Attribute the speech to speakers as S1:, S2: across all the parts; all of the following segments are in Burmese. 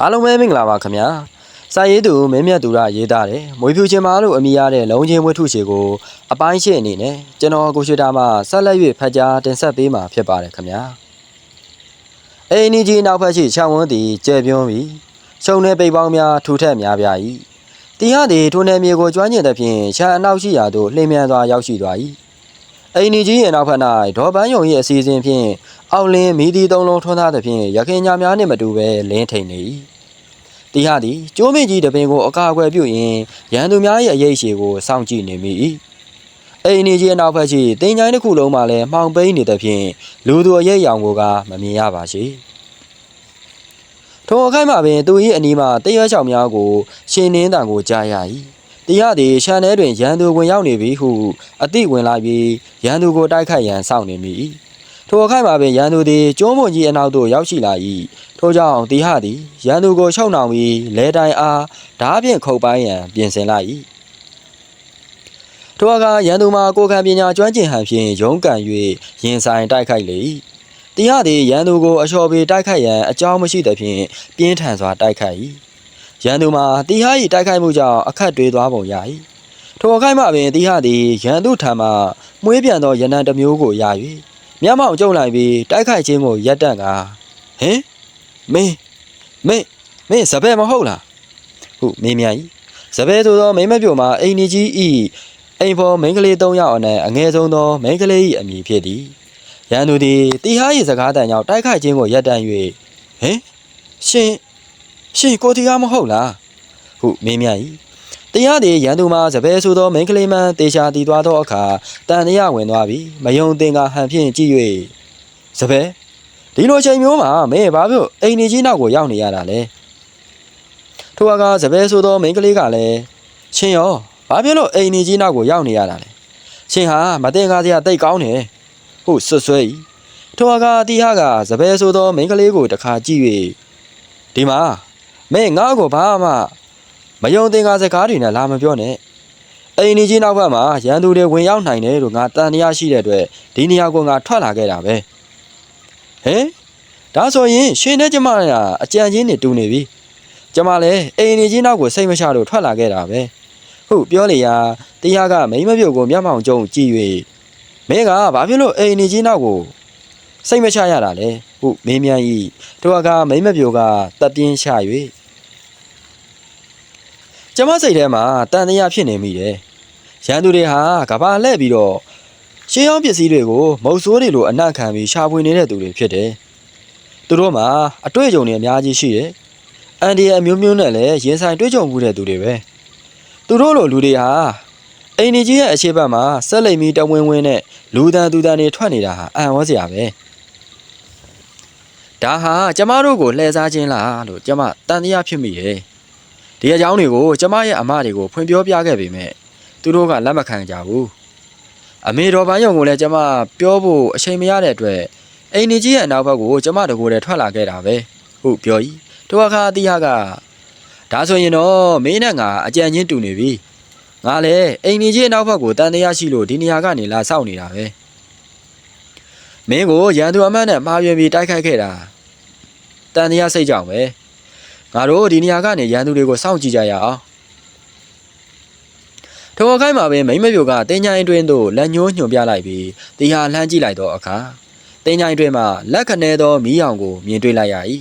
S1: အားလုံးပဲမင်္ဂလာပါခင်ဗျာစာရေးသူမင်းမြတ်သူရရေးသားတယ်မွေဖြူချင်းမာလို့အမိရတဲ့လုံချင်းဝတ္ထုရှည်ကိုအပိုင်းရှင်းအနေနဲ့ကျွန်တော်ကိုရှိတာမှဆက်လက်၍ဖတ်ကြားတင်ဆက်ပေးမှာဖြစ်ပါတယ်ခင်ဗျာအိမ်ကြီးနောက်ဖက်ရှိချောင်းဝန်းသည်ကျဲပြွန်းပြီးရှုံနေပိတ်ပေါင်းများထူထက်များပြာ၏တရားသည်ထိုနယ်မြေကိုကျွမ်းကျင်သဖြင့်ရှာအနောက်ရှိရာသို့လှည့်မြန်စွာရောက်ရှိသွား၏ အိမ်ကြီးရဲ့နောက်ဖက်၌ဒေါ်ပန်းယုံ၏အစီအစဉ်ဖြင့်အောင်လင်းမိသည့်သုံးလုံးထွန်းသားသဖြင့်ရခင်ညာများနှင့်မတူဘဲလင်းထိန်နေ၏တီဟာသည်ကျိုးမင်းကြီးတပင်ကိုအကာအကွယ်ပြုရင်းရန်သူများ၏အရေးရှည်ကိုစောင့်ကြည့်နေမိ၏အိမ်ကြီးအနောက်ဖက်ရှိတင်ချိုင်းတစ်ခုလုံးမှလည်းမှောင်ပိန်းနေသဖြင့်လူသူအရေးရောင်ကိုကမမြင်ရပါရှိထိုအခိုက်မှာပင်သူ၏အနီးမှတရွက်ချောင်များကိုရှင်နှင်းတန်ကိုကြားရ၏ တီဟာသည်ရှန်ထဲတွင်ရန်သူဝင်ရောက်နေပြီဟုအသိဝင်လာပြီးရန်သူကိုတိုက်ခိုက်ရန်စောင့်နေမိ၏ထိုအခိုက်မှာပင်ရန်သူသည်ကျိုးမွန်ကြီးအနောက်သို့ရောက်ရှိလာ၏ထို့ကြောင့်တီဟာသည်ရန်သူကိုချုပ်နှောင်ပြီးလဲတိုင်အားဓားဖြင့်ခုတ်ပိုင်းရန်ပြင်ဆင်လိုက်၏ထိုအခါရန်သူမှာကိုယ်ခံပညာကျွမ်းကျင်ဟန်ဖြင့်ရုန်းကန်၍ရင်ဆိုင်တိုက်ခိုက်လေ၏တီဟာသည်ရန်သူကိုအလျှော်ပေတိုက်ခိုက်ရန်အကြောင်းမရှိသဖြင့်ပြင်းထန်စွာတိုက်ခိုက်၏ ရန်သူမှာတီဟာ၏တိုက်ခိုက်မှုကြောင့်အခက်တွေးသွားပုံရ၏ထိုအခိုက်မှပင်တီဟာသည်ရန်သူထံမှမွေးပြန်သောရနံတစ်မျိုးကိုရ၍မျက်မှောင်ကျုံလိုက်ပြီးတိုက်ခိုက်ခြင်းကိုရပ်တန့်ကာဟင်မင်းမင်းမင်းစပယ်မဟုတ်လားဟုမေးမြန်း၏စပယ်ဆိုသောမိန်းမပြိုမှာအိမ်နီကြီးဤအိမ်ဖော်မိန်းကလေး၃ယောက်အနက်အငယ်ဆုံးသောမိန်းကလေး၏အမည်ဖြစ်သည်ရန်သူသည်တီဟာ၏စကားတန်ကြောင့်တိုက်ခိုက်ခြင်းကိုရပ်တန့်၍ဟင်ရှင် ရှင်ကိုတီဟာမဟုတ်လားဟုမေးမြန်း၏တရားသည်ရန်သူမှာစပယ်ဆိုသောမိန်းကလေးမှန်တေချာတည်သွားသောအခါတန်တရားဝင်သွားပြီးမယုံသင်ကဟန်ဖြင့်ကြည့်၍စပယ်ဒီလိုချိန်မျိုးမှာမင်းဘာဖြစ်အိမ်နေကြီးနောက်ကိုရောက်နေရတာလဲထိုအခါစပယ်ဆိုသောမိန်းကလေးကလည်းရှင်ရောဘာဖြစ်လို့အိမ်နေကြီးနောက်ကိုရောက်နေရတာလဲရှင်ဟာမတင်ကားစရာတိတ်ကောင်းတယ်ဟုဆွဆွဲ၏ထိုအခါတီဟာကစပယ်ဆိုသောမိန်းကလေးကိုတခါကြည့်၍ဒီမှာ မင်းငါ့ကိုဘာမှမယုံသင်ကားစကားတွေနဲ့လာမပြောနဲ့အိမ်နေကြီးနောက်ဘက်မှာရန်သူတွေဝင်ရောက်နိုင်တယ်လို့ငါတန်တရားရှိတဲ့အတွက်ဒီနေရာကိုငါထွက်လာခဲ့တာပဲဟဲဒါဆိုရင်ရှင်နဲ့ကျမကအကြံချင်းနေတူနေပြီကျမလည်းအိမ်နေကြီးနောက်ကိုစိတ်မချလို့ထွက်လာခဲ့တာပဲဟုတ်ပြောလေရာတရားကမိမပြုတ်ကိုမျက်မှောင်ကျုံကြည့်၍မင်းကဘာဖြစ်လို့အိမ်နေကြီးနောက်ကိုစိတ်မချရတာလဲဟုတ်မင်းမြန်ဤတို့ကမိမပြုတ်ကတပ်ပြင်းချ၍ ကျမစိတ်ထဲမှာတန်တရားဖြစ်နေမိတယ်ရန်သူတွေဟာကဘာလှဲ့ပြီးတော့ရှေးအောင်ပစ္စည်းတွေကိုမုတ်ဆိုးတွေလိုအနံ့ခံပြီးရှာဖွေနေတဲ့သူတွေဖြစ်တယ်သူတို့မှာအတွေ့အကြုံတွေအများကြီးရှိတယ်အန်ဒီရဲ့အမျိုးမျိုးနဲ့လည်းရင်ဆိုင်တွေ့ကြုံမှုတဲ့သူတွေပဲသူတို့လိုလူတွေဟာအိမ်ကြီးရဲ့အခြေဘက်မှာဆက်လိမ်ပြီးတဝင်းဝင်းနဲ့လူတန်သူတန်တွေထွက်နေတာဟာအံ့ဩစရာပဲဒါဟာကျမတို့ကိုလှည့်စားခြင်းလားလို့ကျမတန်တရားဖြစ်မိတယ် ဒီအကြောင်းတွေကိုကျမရဲ့အမတွေကိုဖွင့်ပြောပြခဲ့ပေမဲ့သူတို့ကလက်မခံကြဘူးအမေတော်ပန်းယုံကိုလည်းကျမပြောဖို့အချိန်မရတဲ့အတွက်အိမ်ကြီးရဲ့အနောက်ဘက်ကိုကျမတကိုယ်တည်းထွက်လာခဲ့တာပဲဟုတ်ပြောဤတို့အခါအတိဟကဒါဆိုရင်တော့မင်းနဲ့ငါအကြံချင်းတူနေပြီငါလည်းအိမ်ကြီးအနောက်ဘက်ကိုတန်တရားရှိလို့ဒီနေရာကနေလာစောင့်နေတာပဲမင်းကိုရန်သူအမတ်နဲ့မှားယွင်းပြီးတိုက်ခိုက်ခဲ့တာတန်တရားစိတ်ကြောင့်ပဲ ငါတို့ဒီနေရာကနေရန်သူတွေကိုစောင့်ကြည့်ကြရအောင်ထိုအခိုက်မှာပဲမိမ့်မပြိုကတင်ချိုင်းတွင်သို့လက်ညှိုးညွှန်ပြလိုက်ပြီးတီဟာလှမ်းကြည့်လိုက်သောအခါတင်ချိုင်းတွင်မှလက်ခနဲသောမီးရောင်ကိုမြင်တွေ့လိုက်ရ၏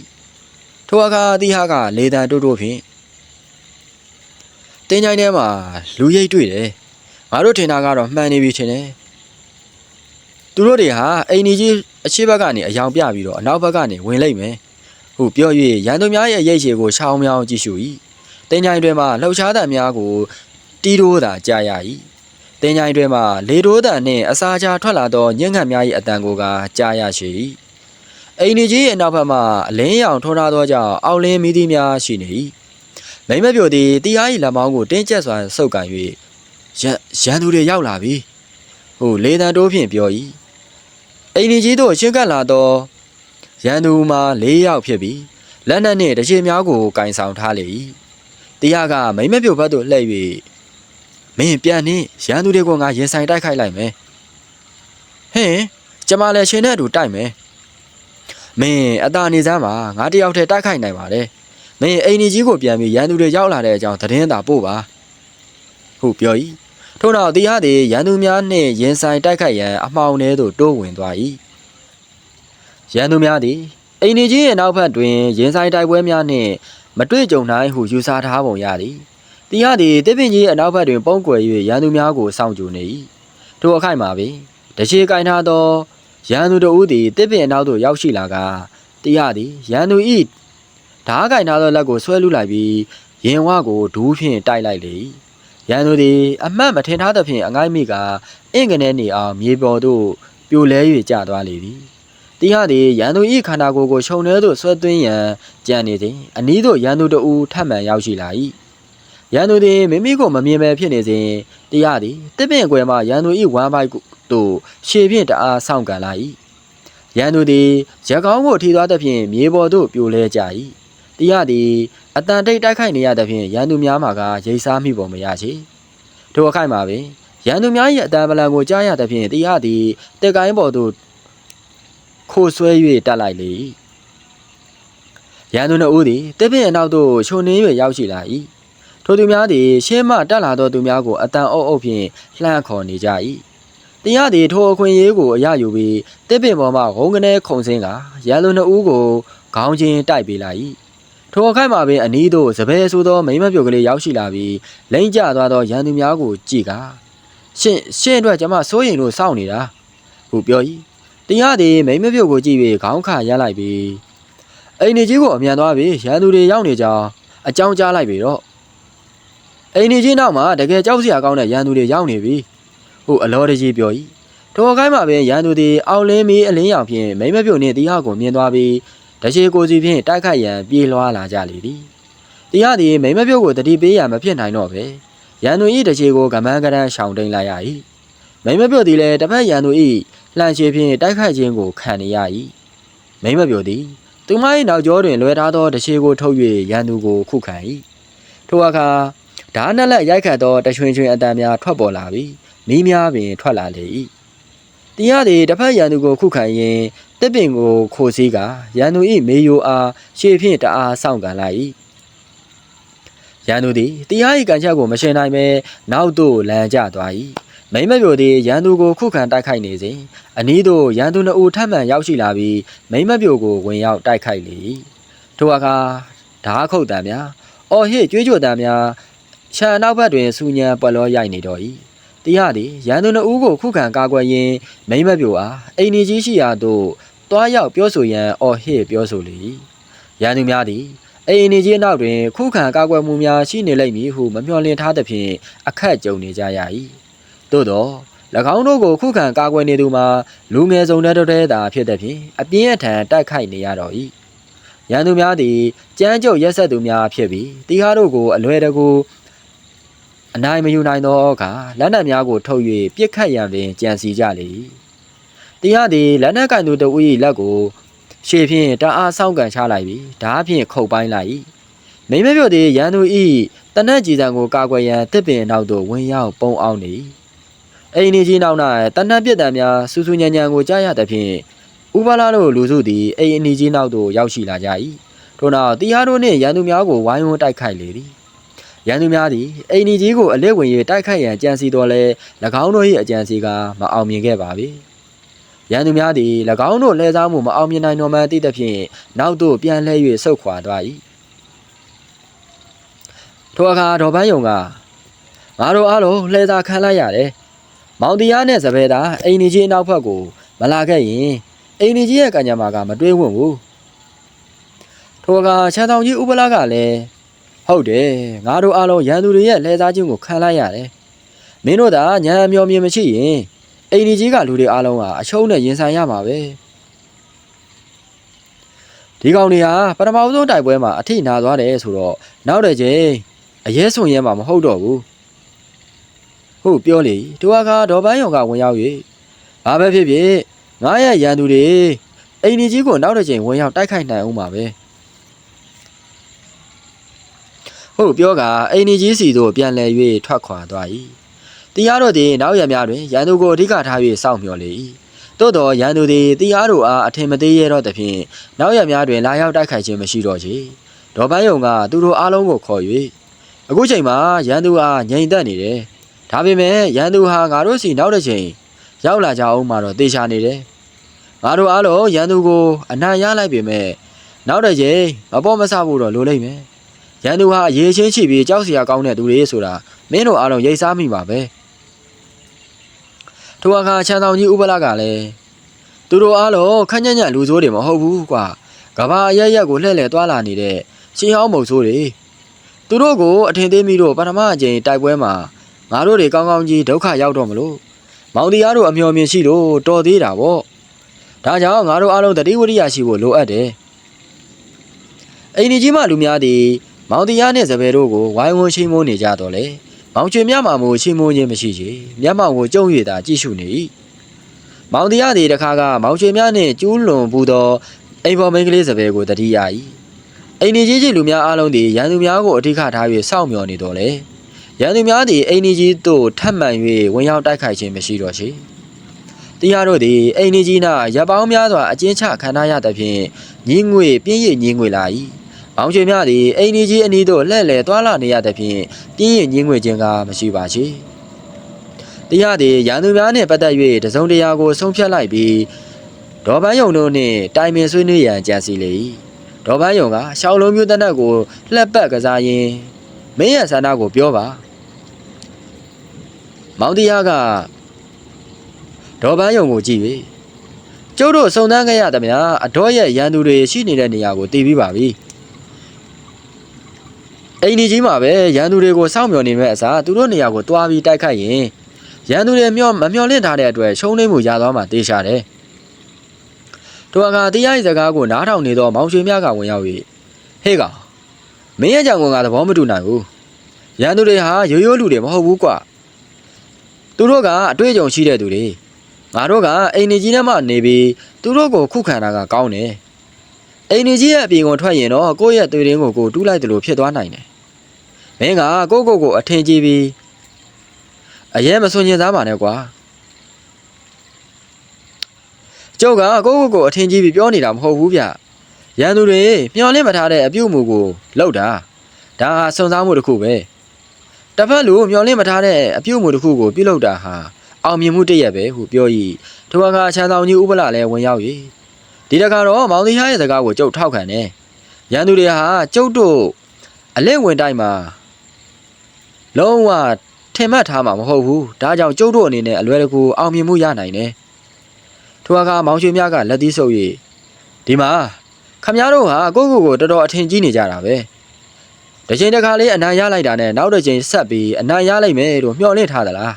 S1: ထိုအခါတီဟာကလေတံတိုးတိုးဖြင့်တင်ချိုင်းထဲမှာလူရိတ်တွေ့တယ်ငါတို့ထင်တာကတော့မှန်နေပြီထင်တယ်သူတို့တွေဟာအိမ်ကြီးအရှိဘက်ကနေအယောင်ပြပြီးတော့အနောက်ဘက်ကနေဝင်လိုက်မယ် ဟုပြော၍ရန်သူများရဲ့ရိတ်ရှည်ကိုရှောင်းမြောင်းကြည့်ရှု၏တင်ချိုင်းတွင်မှလှုပ်ရှားသံများကိုတီးတိုးသာကြားရ၏တင်ချိုင်းတွင်မှလေတိုးတန်နှင့်အစာချာထွက်လာသောညံ့ငတ်များ၏အတန်ကိုကကြားရရှိ၏အိမ်ကြီးရဲ့နောက်ဘက်မှအလင်းရောင်ထွန်းထားသောကြောင့်အောက်လင်းမီးသီးများရှိနေ၏မိမပြိုသည်တရား၏လက်မောင်းကိုတင်းကျပ်စွာဆုပ်ကန်၍ရန်ရန်သူတွေရောက်လာပြီဟုလေတံတိုးဖြင့်ပြော၏အိမ်ကြီးတို့ရှင်းကပ်လာသော ရန်သူမှာ၄ယောက်ဖြစ်ပြီးလက်နက်နှင့်တချေများကိုကင်ဆောင်ထားလေ၏တရားကမိမပြိုဘက်သို့လှည့်၍မင်းပြန်နှင်းရန်သူတွေကိုငါရင်ဆိုင်တိုက်ခိုက်လိုက်မယ်ဟင်ကျမလည်းရှင်နဲ့အတူတိုက်မယ်မင်းအသာနေစမ်းပါငါတယောက်တည်းတိုက်ခိုက်နိုင်ပါလေမင်းအိမ်ကြီးကိုပြန်ပြီးရန်သူတွေရောက်လာတဲ့အကြောင်းသတင်းသာပို့ပါဟုပြော၏ထို့နောက်တရားသည်ရန်သူများနှင့်ရင်ဆိုင်တိုက်ခိုက်ရန်အမှောင်ထဲသို့တိုးဝင်သွား၏ ရန်သူများသည်အိမ်ကြီးရဲ့နောက်ဘက်တွင်ရင်ဆိုင်တိုက်ပွဲများနှင့်မတွေ့ကြုံနိုင်ဟုယူဆထားပုံရသည်တရားသည်တစ်ပင်ကြီးအနောက်ဘက်တွင် ပုံကွယ်၍ရန်သူများကိုစောင့်ကြိုနေ၏ထိုအခိုက်မှာပင်တရှိကင်ထားသောရန်သူတို့ဦးသည်တစ်ပင်အနောက်သို့ရောက်ရှိလာကတရားသည်ရန်သူ၏ဓားကင်ထားသောလက်ကိုဆွဲလူလိုက်ပြီးရင်ဝကိုဒူးဖြင့်တိုက်လိုက်လေ၏ရန်သူသည်အမှတ်မထင်ထားသဖြင့်အငိုက်မိကအင်ကနေနေအောင်မြေပေါ်သို့ပြိုလဲ၍ကျသွားလေသည် တရားသည်ရန်သူ၏ခန္ဓာကိုယ်ကိုခြုံထဲသို့ဆွဲသွင်းရန်ကြံနေသည်အနီးသို့ရန်သူတို့ဦးထပ်မံရောက်ရှိလာ၏ရန်သူသည်မိမိကိုမမြင်ပဲဖြစ်နေစဉ်တရားသည်တစ်ပင်အကွယ်မှရန်သူ၏ဝမ်းပိုက်သို့ရှေဖြင့်တအားဆောင့်ကန်လာ၏ရန်သူသည်ရက်ကောင်းကိုထိသွားသဖြင့်မြေပေါ်သို့ပြိုလဲကြ၏တရားသည်အတန်တိတ်တိုက်ခိုက်နေရသဖြင့်ရန်သူများမှာကရိတ်စားမိပုံမရချေထိုအခိုက်မှာပင်ရန်သူများ၏အတန်ပလံကိုကြားရသဖြင့်တရားသည်တက်ကိုင်းပေါ်သို့ ခိုးဆွဲ၍တက်လိုက်လေ၏ရန်သူနှုတ်ဦးသည်တစ်ပင်အနောက်သို့ခြုံနှင်း၍ရောက်ရှိလာ၏ထိုသူများသည်ရှင်းမှတက်လာသောသူများကိုအတန်အုပ်အုပ်ဖြင့်လှမ်းခေါ်နေကြ၏တရားသည်ထိုအခွင့်အရေးကိုအရယူပြီးတစ်ပင်ပေါ်မှဂုံကနေခုံစင်းကရန်သူနှုတ်ဦးကိုခေါင်းချင်းတိုက်ပေးလိုက်၏ထိုအခိုက်မှာပင်အနီးသို့စပယ်ဆိုသောမိမပြုတ်ကလေးရောက်ရှိလာပြီးလိမ့်ကျသွားသောရန်သူများကိုကြည့်ကာရှင်ရှင်အတွက်ကျမစိုးရိမ်လို့စောင့်နေတာဟုပြော၏ တရားသည်မိမပြုတ်ကိုကြည့်ပြီးခေါင်းခါရလိုက်ပြီးအိမ်နေကြီးကိုအမြန်သွားပြီးရန်သူတွေရောက်နေကြောင်းအကြောင်းကြားလိုက်ပြီတော့အိမ်နေကြီးနောက်မှာတကယ်ကြောက်စရာကောင်းတဲ့ရန်သူတွေရောက်နေပြီဟုအလောတကြီးပြော၏ထိုအခိုက်မှာပင်ရန်သူသည်အောင်လင်းမီအလင်းရောင်ဖြင့်မိမပြုတ်နှင့်တရားကိုမြင်သွားပြီးတရှိကိုစီဖြင့်တိုက်ခိုက်ရန်ပြေးလွှားလာကြလေသည်တရားသည်မိမပြုတ်ကိုတတိပေးရန်မဖြစ်နိုင်တော့ပဲရန်သူ၏တရှိကိုကမန်းကရန်ရှောင်တိန်လိုက်ရ၏မိမပြုတ်သည်လည်းတစ်ဖက်ရန်သူ၏ လှန်ရှည်ဖြင့်တိုက်ခိုက်ခြင်းကိုခံနေရ၏မိမပြုတ်သည်သူမ၏နောက်ကျောတွင်လွယ်ထားသောတရှိကိုထုတ်၍ရန်သူကိုခုခံ၏ထိုအခါဓာနလက်ရိုက်ခတ်သောတချွင်ချွင်အတံများထွက်ပေါ်လာပြီးမိများပင်ထွက်လာလေ၏တရားသည်တစ်ဖက်ရန်သူကိုခုခံရင်းတစ်ပင်ကိုခိုစည်းကရန်သူ၏မေယိုအားရှေ့ဖြင့်တအားဆောင့်ကန်လိုက်၏ရန်သူသည်တရား၏ကံချက်ကိုမရှင်နိုင်ပဲနောက်သို့လန်ကျသွား၏ မိမ့်မပြိုသည်ရန်သူကိုခုခံတိုက်ခိုက်နေစဉ်အနီးသို့ရန်သူနှုတ်ထပ်မံရောက်ရှိလာပြီးမိမ့်မပြိုကိုဝင်ရောက်တိုက်ခိုက်လေ၏ထိုအခါဓာခုတ်တံများအော်ဟစ်ကြွေးကြော်တံများခြံနောက်ဘက်တွင်စူညံပွက်လောရိုက်နေတော့၏တရားသည်ရန်သူနှုတ်ကိုခုခံကာကွယ်ရင်းမိမ့်မပြိုအားအိမ်ကြီးရှိရာသို့တွားရောက်ပြောဆိုရန်အော်ဟစ်ပြောဆိုလေ၏ရန်သူများသည်အိမ်နေကြီးနောက်တွင်ခုခံကာကွယ်မှုများရှိနေလိမ့်မည်ဟုမမျှော်လင့်ထားသဖြင့်အခက်ကြုံနေကြရ၏ သို့သော၎င်းတို့ကိုခုခံကာကွယ်နေသူမှာလူငယ်စုံတဲ့တဲ့သာဖြစ်သည်ဖြင့်အပြင်းအထန်တိုက်ခိုက်နေရတော့၏ရန်သူများသည်ကြမ်းကြုတ်ရက်ဆက်သူများဖြစ်ပြီးတီဟာတို့ကိုအလွယ်တကူအနိုင်မယူနိုင်သောအခါလက်နက်များကိုထုတ်၍ပြစ်ခတ်ရန်ပင်ကြံစီကြလေ၏တရားသည်လက်နက်ကင်သူတို့၏လက်ကိုရှေ့ဖြင့်တအားဆောင်းကန်ချလိုက်ပြီးဓားဖြင့်ခုတ်ပိုင်းလိုက်၏မိမပြော့သည်ရန်သူ၏တနက်ကြီးစံကိုကာကွယ်ရန်တစ်ပင်နောက်သို့ဝင်ရောက်ပုံအောင်နေ၏ အိမ်နေကြီးနောက်၌တနက်ပြစ်တံများစူးစူးညံညံကိုကြားရသဖြင့်ဥပလာတို့လူစုသည်အိမ်အနီကြီးနောက်သို့ရောက်ရှိလာကြ၏ထို့နောက်တီဟာတို့နှင့်ရန်သူများကိုဝိုင်းဝန်းတိုက်ခိုက်လေသည်ရန်သူများသည်အိမ်နီကြီးကိုအလစ်ဝင်၍တိုက်ခိုက်ရန်ကြံစီတော်လဲ၎င်းတို့၏အကြံစီကမအောင်မြင်ခဲ့ပါပြီ။ရန်သူများသည်၎င်းတို့လှည့်စားမှုမအောင်မြင်နိုင်တော်မှသိသဖြင့်နောက်သို့ပြန်လှည့်၍ဆုတ်ခွာသွား၏ထိုအခါဒေါ်ပန်းယုံကငါတို့အားလုံးလှည့်စားခံလိုက်ရတယ် မောင်တရားနဲ့စပယ်သာအိမ်နေကြီးနောက်ဘက်ကိုမလာခဲ့ရင်အိမ်နေကြီးရဲ့ကံကြမ္မာကမတွေးဝင့်ဘူးထိုအခါချမ်းတောင်ကြီးဥပလာကလည်းဟုတ်တယ်ငါတို့အားလုံးရန်သူတွေရဲ့လှည့်စားခြင်းကိုခံလိုက်ရတယ်မင်းတို့သာညာအမျော်မြင်မရှိရင်အိမ်ကြီးကလူတွေအားလုံးကအရှုံးနဲ့ရင်ဆိုင်ရမှာပဲဒီကောင်တွေဟာပထမဆုံးတိုက်ပွဲမှာအထိနာသွားတယ်ဆိုတော့နောက်တဲ့ချိန်အရဲဆုံရဲမှာမဟုတ်တော့ဘူး ဟုတ်ပြောလေဒုအခါဒေါ်ပန်းယုံကဝင်ရောက်၍ဘာပဲဖြစ်ဖြစ်ငါရဲ့ရန်သူတွေအိမ်ကြီးကိုနောက်တဲ့ချိန်ဝင်ရောက်တိုက်ခိုက်နိုင်အောင်ပါပဲဟုတ်ပြောကအိမ်ကြီးစီတို့ပြန်လဲ၍ထွက်ခွာသွား၏တရားတော်သည်နောက်ရများတွင်ရန်သူကိုအဓိကထား၍စောင့်မျှော်လေ၏သို့တော်ရန်သူသည်တရားတော်အားအထင်မသေးရတော့သဖြင့်နောက်ရများတွင်လာရောက်တိုက်ခိုက်ခြင်းမရှိတော့ချေဒေါ်ပန်းယုံကသူတို့အားလုံးကိုခေါ်၍အခုချိန်မှာရန်သူအားငြိမ်သက်နေတယ် ဒါပေမဲ့ရန်သူဟာငါတို့စီနောက်တစ်ချိန်ရောက်လာကြအောင်မှတော့တေချာနေတယ်ငါတို့အားလုံးရန်သူကိုအနိုင်ရလိုက်ပေမဲ့နောက်တစ်ချိန်မပေါ်မဆဖို့တော့လိုလိမ့်မယ်ရန်သူဟာရေချင်းရှိပြီးကြောက်စရာကောင်းတဲ့သူတွေဆိုတာမင်းတို့အားလုံးရိတ်စားမိပါပဲထိုအခါချမ်းတော်ကြီးဥပလာကလည်းသူတို့အားလုံးခန့်ညံ့ညံ့လူဆိုးတွေမဟုတ်ဘူးကွာကဘာအရက်ရက်ကိုလှည့်လည်သွားလာနေတဲ့ရှင်းဟောင်းမုံဆိုးတွေသူတို့ကိုအထင်သေးမိတော့ပထမအကြိမ်တိုက်ပွဲမှာ ငါတို့တွေကောင်းကောင်းကြီးဒုက္ခရောက်တော့မလို့မောင်တရားတို့အမျော်မြင်ရှိလို့တော်သေးတာပေါ့ဒါကြောင့်ငါတို့အားလုံးတတိဝရိယရှိဖို့လိုအပ်တယ်အိမ်ကြီးမှလူများသည်မောင်တရားနဲ့စပယ်တို့ကိုဝိုင်းဝန်းရှိမိုးနေကြတော့လေမောင်ချွေမြတ်မှာမို့ရှိမိုးခြင်းမရှိချေမျက်မှောင်ကိုကြုံရတာကြည့်ရှုနေ၏မောင်တရားသည်တခါကမောင်ချွေမြတ်နှင့်ကျူးလွန်ပူသောအိမ်ပေါ်မိန်းကလေးစပယ်ကိုတတိယ၏အိမ်နေကြီးကြီးလူများအားလုံးသည်ရန်သူများကိုအထိခထား၍စောင့်မျှော်နေတော်လေ ရန်သူများသည်အိမ်နေကြီးသို့ထပ်မံ၍ဝင်ရောက်တိုက်ခိုက်ခြင်းမရှိတော့ချေတရားတို့သည်အိမ်နေကြီးနာရပ်ပေါင်းများစွာအကျဉ်းချခံထားရသဖြင့်ညင်းငွေပြင်းရညင်းငွေလာ၏ဘောင်ချွေများသည်အိမ်နေကြီးအနီးသို့လှည့်လည်သွားလာနေရသဖြင့်ပြင်းရညင်းငွေခြင်းကမရှိပါချေတရားသည်ရန်သူများနှင့်ပတ်သက်၍တစုံတရာကိုဆုံးဖြတ်လိုက်ပြီးဒေါ်ပန်းယုံတို့နှင့်တိုင်ပင်ဆွေးနွေးရန်ကြံစီလေ၏ဒေါ်ပန်းယုံကရှောင်းလုံးမျိုးတနက်ကိုလှက်ပတ်ကစားရင်းမင်းရဲ့ဆန္ဒကိုပြောပါ မောင်တရားကဒေါ်ပန်းယုံကိုကြည့်၍ကျုပ်တို့စုံစမ်းခဲ့ရသမျှအတော်ရဲ့ရန်သူတွေရှိနေတဲ့နေရာကိုတည်ပြီးပါပြီအိမ်ဒီကြီးမှာပဲရန်သူတွေကိုစောင့်မျှော်နေမဲ့အစားသူတို့နေရာကိုတွားပြီးတိုက်ခိုက်ရင်ရန်သူတွေမျောမမျောလင့်ထားတဲ့အတွက်ရှုံးနိမ့်မှုရသွားမှတေးရှာတယ်ထိုအခါတရား၏စကားကိုနားထောင်နေသောမောင်ရွှေမြကဝင်ရောက်၍ဟေးကောင်မင်းရဲ့ကြောင့်ကငါသဘောမတူနိုင်ဘူးရန်သူတွေဟာရိုးရိုးလူတွေမဟုတ်ဘူးကွာ သူတို့ကအတွေ့အကြုံရှိတဲ့သူတွေငါတို့ကအိမ်နေကြီးထဲမှာနေပြီးသူတို့ကိုခုခံတာကကောင်းတယ်အိမ်နေကြီးရဲ့အပြင်ကိုထွက်ရင်တော့ကိုယ့်ရဲ့သွေးရင်းကိုကိုတူးလိုက်တယ်လို့ဖြစ်သွားနိုင်တယ်မင်းကကိုယ့်ကိုယ်ကိုအထင်ကြီးပြီးအရင်မစွန့်ကျင်သားပါနဲ့ကွာကျုပ်ကကိုယ့်ကိုယ်ကိုအထင်ကြီးပြီးပြောနေတာမဟုတ်ဘူးဗျရန်သူတွေမျောလင့်မထားတဲ့အပြုတ်မှုကိုလောက်တာဒါဟာစုံစမ်းမှုတစ်ခုပဲ တစ်ဖက်လူမျောလင့်မထားတဲ့အပြုတ်မှုတစ်ခုကိုပြုလုပ်တာဟာအောင်မြင်မှုတစ်ရက်ပဲဟုပြော၏ထိုအခါချမ်းဆောင်ကြီးဥပလာလည်းဝင်ရောက်၍ဒီတခါတော့မောင်သေးရဲ့စကားကိုကျုပ်ထောက်ခံတယ်ရန်သူတွေဟာကျုပ်တို့အလင့်ဝင်တိုက်မှာလုံးဝထင်မှတ်ထားမှာမဟုတ်ဘူးဒါကြောင့်ကျုပ်တို့အနေနဲ့အလွယ်တကူအောင်မြင်မှုရနိုင်တယ်ထိုအခါမောင်ရွှေမြကလက်သီးဆုပ်၍ဒီမှာခမည်းတော်ဟာကိုယ့်ကိုယ်ကိုတော်တော်အထင်ကြီးနေကြတာပဲ တစ်ချိန်တစ်ခါလေးအနိုင်ရလိုက်တာနဲ့နောက်တစ်ချိန်ဆက်ပြီးအနိုင်ရလိုက်မယ်လို့မျှော်လင့်ထားသလား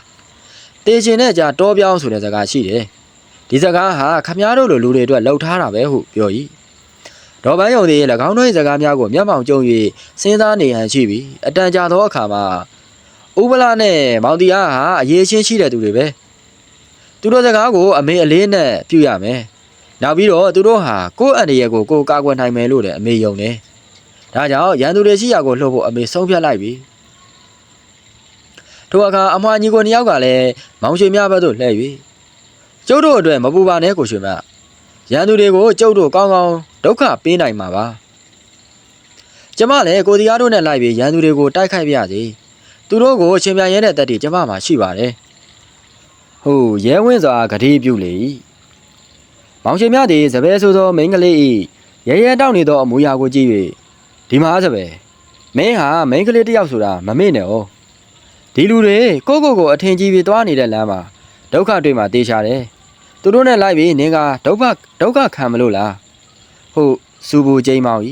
S1: တေချင်တဲ့ကြာတောပြောင်းဆိုတဲ့စကားရှိတယ်ဒီစကားဟာခမည်းတော်လိုလူတွေအတွက်လှုပ်ထားတာပဲဟုပြော၏ဒေါ်ပန်းယုံသည်၎င်းတို့၏စကားများကိုမျက်မှောင်ကျုံ၍စဉ်းစားနေဟန်ရှိပြီးအတန်ကြာသောအခါမှာဥပလာနဲ့မောင်တီအားဟာအရေးချင်းရှိတဲ့သူတွေပဲသူတို့စကားကိုအမေအလေးနဲ့ပြုရမယ်။နောက်ပြီးတော့သူတို့ဟာကိုယ့်အန္တရာယ်ကိုကိုယ်ကာကွယ်နိုင်မယ်လို့လည်းအမေယုံတယ်။ ဒါကြောင့်ရန်သူတွေရှိရာကိုလှုပ်ဖို့အမေဆုံးဖြတ်လိုက်ပြီ။ထိုအခါအမွှာညီကိုနှစ်ယောက်ကလည်းမောင်ရွှေမြဘက်သို့လှည့်၍ကျုပ်တို့အတွက်မပူပါနဲ့ကိုရွှေမြရန်သူတွေကိုကျုပ်တို့ကောင်းကောင်းဒုက္ခပေးနိုင်မှာပါ။ကျမလည်းကိုတရားတို့နဲ့လိုက်ပြီးရန်သူတွေကိုတိုက်ခိုက်ပြရစီ။သူတို့ကိုအချိန်ပြရဲတဲ့တက်တီကျမမှာရှိပါတယ်။ဟုရဲဝင်းစွာဂတိပြုလေ၏မောင်ရှင်မြသည်စပယ်ဆိုသောမိန်းကလေး၏ရဲရဲတောက်နေသောအမူအရာကိုကြည့်၍ ဒီမှာစပယ်မင်းဟာမိန်းကလေးတစ်ယောက်ဆိုတာမမေ့နဲ့ဩဒီလူတွေကိုကိုကိုအထင်ကြီးပြီးသွားနေတဲ့လမ်းမှာဒုက္ခတွေ့မှတေးချတယ်သူတို့နဲ့လိုက်ပြီးနင်ကဒုက္ခဒုက္ခခံမလို့လားဟုတ်စူဘူကျိမ်းမောင်၏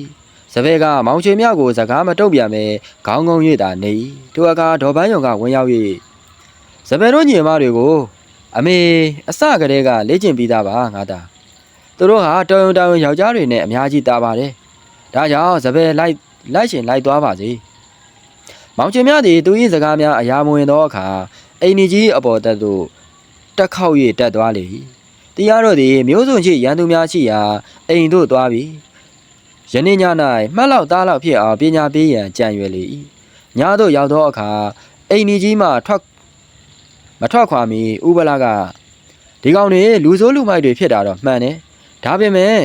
S1: စပယ်ကမောင်ရှင်မြကိုစကားမတုံ့ပြန်ပဲခေါင်းငုံ၍သာနေ၏ထိုအခါဒေါ်ပန်းယုံကဝင်ရောက်၍စပယ်တို့ညီမတွေကိုအမေအစကတည်းကလေ့ကျင့်ပြီးသားပါငါသားသူတို့ဟာတော်ရုံတော်ရုံယောက်ျားတွေနဲ့အများကြီးတာပါတယ် ဒါကြောင့်စပယ်လိုက်လိုက်ရှင်လိုက်သွားပါစေမောင်ချင်မြသည်သူ၏စကားများအရာမဝင်သောအခါအိမ်ကြီးအပေါ်တက်သို့တက်ခေါက်၍တက်သွားလေ၏တရားတော်သည်မျိုးစုံရှိရန်သူများရှိရာအိမ်သို့သွားပြီးယနေ့ည၌မှတ်လောက်သားလောက်ဖြစ်အောင်ပညာပေးရန်ကြံရွယ်လေ၏ညသို့ရောက်သောအခါအိမ်ကြီးမှထွက်မထွက်ခွာမီဥပလာကဒီကောင်တွေလူဆိုးလူမိုက်တွေဖြစ်တာတော့မှန်တယ်ဒါပေမဲ့